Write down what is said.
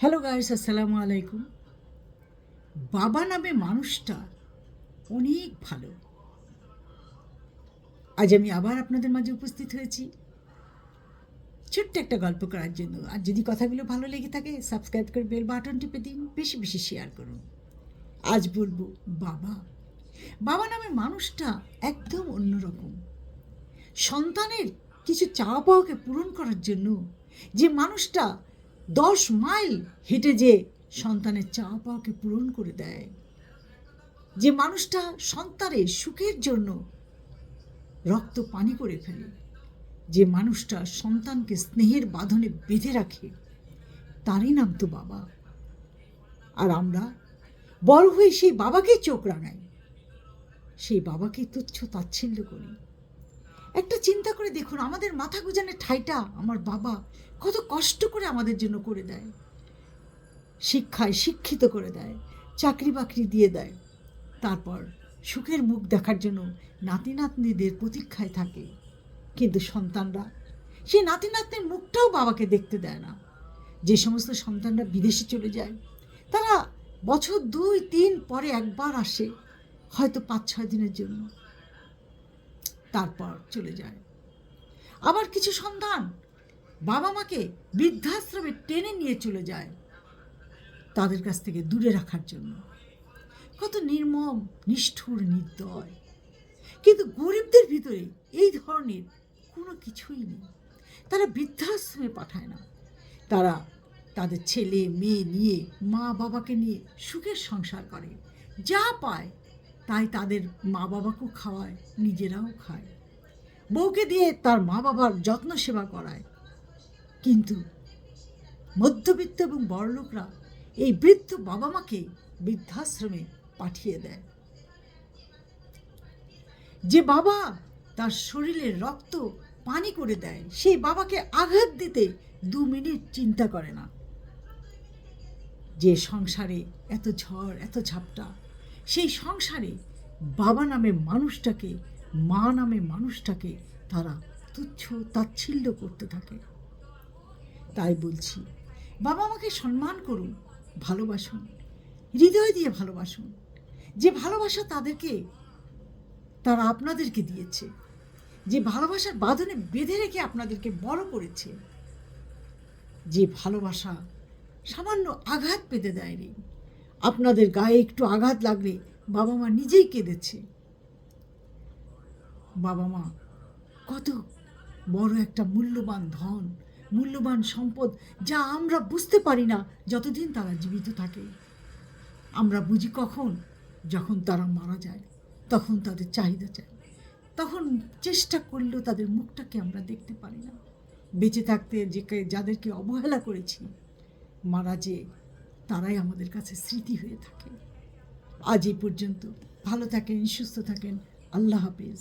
Hello guys আসসালামু আলাইকুম বাবা নামে মানুষটা অনেক ভালো। আজ আমি আবার আপনাদের মাঝে উপস্থিত হয়েছি। ছোট্ট একটা গল্প করার জন্য। আর যদি কথাগুলো ভালো লেগে থাকে সাবস্ক্রাইব করে বেল বাটন টিপে দিন। বেশি বেশি শেয়ার করুন। আজ বলব বাবা। বাবা নামে মানুষটা একদম অন্যরকম। সন্তানের কিছু চাওয়া পাওয়াকে পূরণ করার জন্য যে মানুষটা দশ মাইল হেঁটে যে সন্তানের চাওয়া পাওয়াকে পূরণ করে দেয়। যে মানুষটা সন্তানের সুখের জন্য রক্ত পানি করে ফেলে, যে মানুষটা সন্তানকে স্নেহের বাঁধনে বেঁধে রাখে, তারই নাম তো বাবা। আর আমরা বড় হয়ে সেই বাবাকেই চোখ রাঙাই, সেই বাবাকে তুচ্ছ তাচ্ছিল্য করি। একটা চিন্তা করে দেখুন, আমাদের মাথা গুজানের ঠাইটা আমার বাবা কত কষ্ট করে আমাদের জন্য করে দেয়। শিক্ষায় শিক্ষিত করে দেয় চাকরি বাকরি দিয়ে দেয়। তারপর সুখের মুখ দেখার জন্য নাতি নাতনিদের প্রতীক্ষায় থাকে। কিন্তু সন্তানরা সেই নাতি নাতনির মুখটাও বাবাকে দেখতে দেয় না। যে সমস্ত সন্তানরা বিদেশে চলে যায়, তারা বছর দুই, তিন পরে একবার আসে, হয়তো পাঁচ ছয় দিনের জন্য। তারপর চলে যায়। আবার কিছু সন্তান বাবা মাকে বৃদ্ধাশ্রমে টেনে নিয়ে চলে যায় তাদের কাছ থেকে দূরে রাখার জন্য। কত নির্মম, নিষ্ঠুর, নির্দয়। কিন্তু গরিবদের ভিতরে এই ধরনের কোনো কিছুই নেই। তারা বৃদ্ধাশ্রমে পাঠায় না। তারা তাদের ছেলে, মেয়ে নিয়ে মা বাবাকে নিয়ে সুখের সংসার করে। যা পায় তাই তাদের মা বাবাকেও খাওয়ায়, নিজেরাও খায়। বউকে দিয়ে তার মা বাবার যত্ন সেবা করায়। কিন্তু মধ্যবিত্ত এবং বড়লোকরা এই বৃদ্ধ বাবা মাকে বৃদ্ধাশ্রমে পাঠিয়ে দেয়। যে বাবা তার শরীরের রক্ত, পানি করে দেয়, সেই বাবাকে আঘাত দিতে দু মিনিট চিন্তা করে না। যে সংসারে এত ঝড়, এত ঝাপটা সেই সংসারে বাবা নামে মানুষটাকে, মা নামে মানুষটাকে তারা তুচ্ছ তাচ্ছিল্য করতে থাকে। তাই বলছি, বাবা মাকে সম্মান করুন, ভালোবাসুন, হৃদয় দিয়ে ভালোবাসুন। যে ভালোবাসা তাদেরকে, তারা আপনাদেরকে দিয়েছে। যে ভালোবাসার বাঁধনে বেঁধে রেখে আপনাদেরকে বড় করেছে। যে ভালোবাসা সামান্য আঘাত পেতে দেয়নি। আপনাদের গায়ে একটু আঘাত লাগলে বাবা মা নিজেই কেঁদেছে। বাবা মা, কত বড় একটা মূল্যবান ধন, মূল্যবান সম্পদ যা আমরা বুঝতে পারি না যতদিন তারা জীবিত থাকে। আমরা বুঝি কখন, যখন তারা মারা যায়, তখন তাদের চাহিদা চাই। তখন চেষ্টা করলেও তাদের মুখটাকে আমরা দেখতে পারি না। বেঁচে থাকতে যে যাদেরকে অবহেলা করেছি, মারা যে তারাই আমাদের কাছে স্মৃতি হয়ে থাকে। আজ এই পর্যন্ত। ভালো থাকেন, সুস্থ থাকেন। আল্লাহ হাফিজ।